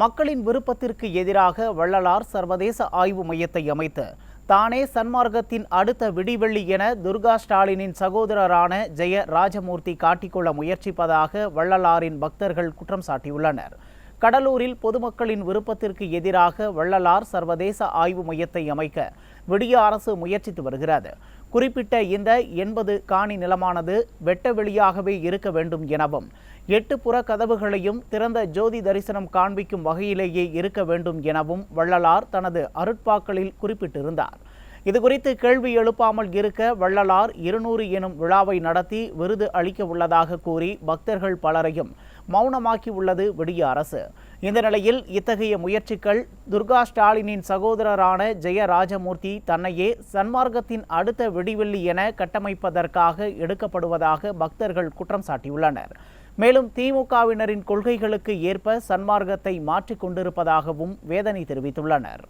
மக்களின் விருப்பத்திற்கு எதிராக வள்ளலார் சர்வதேச ஆய்வு மையத்தை அமைத்து தானே சன்மார்க்கத்தின் அடுத்த விடிவெள்ளி என துர்கா ஸ்டாலினின் சகோதரரான ஜெய ராஜமூர்த்தி காட்டிக்கொள்ள முயற்சிப்பதாக வள்ளலாரின் பக்தர்கள் குற்றம் சாட்டியுள்ளனர். கடலூரில் பொதுமக்களின் விருப்பத்திற்கு எதிராக வள்ளலார் சர்வதேச ஆய்வு மையத்தை அமைக்க விடிய அரசு முயற்சித்து வருகிறது. குறிப்பிட்ட இந்த எண்பது காணி நிலமானது வெட்ட வெளியாகவே இருக்க வேண்டும் எனவும் எட்டு புற கதவுகளையும் திறந்த ஜோதி தரிசனம் காண்பிக்கும் வகையிலேயே இருக்க வேண்டும் எனவும் வள்ளலார் தனது அருட்பாக்களில் குறிப்பிட்டிருந்தார். இதுகுறித்து கேள்வி எழுப்பாமல் இருக்க வள்ளலார் இருநூறு எனும் விழாவை நடத்தி விருது அளிக்க உள்ளதாக கூறி பக்தர்கள் பலரையும் மௌனமாக்கி உள்ளது விடிய அரசு. இந்த நிலையில் இத்தகைய முயற்சிகள் துர்கா ஸ்டாலினின் சகோதரரான ஜெயராஜமூர்த்தி தன்னையே சன்மார்க்கத்தின் அடுத்த விடிவெள்ளி என கட்டமைப்பதற்காக எடுக்கப்படுவதாக பக்தர்கள் குற்றம் சாட்டியுள்ளனர். மேலும் திமுகவினரின் கொள்கைகளுக்கு ஏற்ப சன்மார்க்கத்தை மாற்றிக் கொண்டிருப்பதாகவும் வேதனை தெரிவித்துள்ளனர்.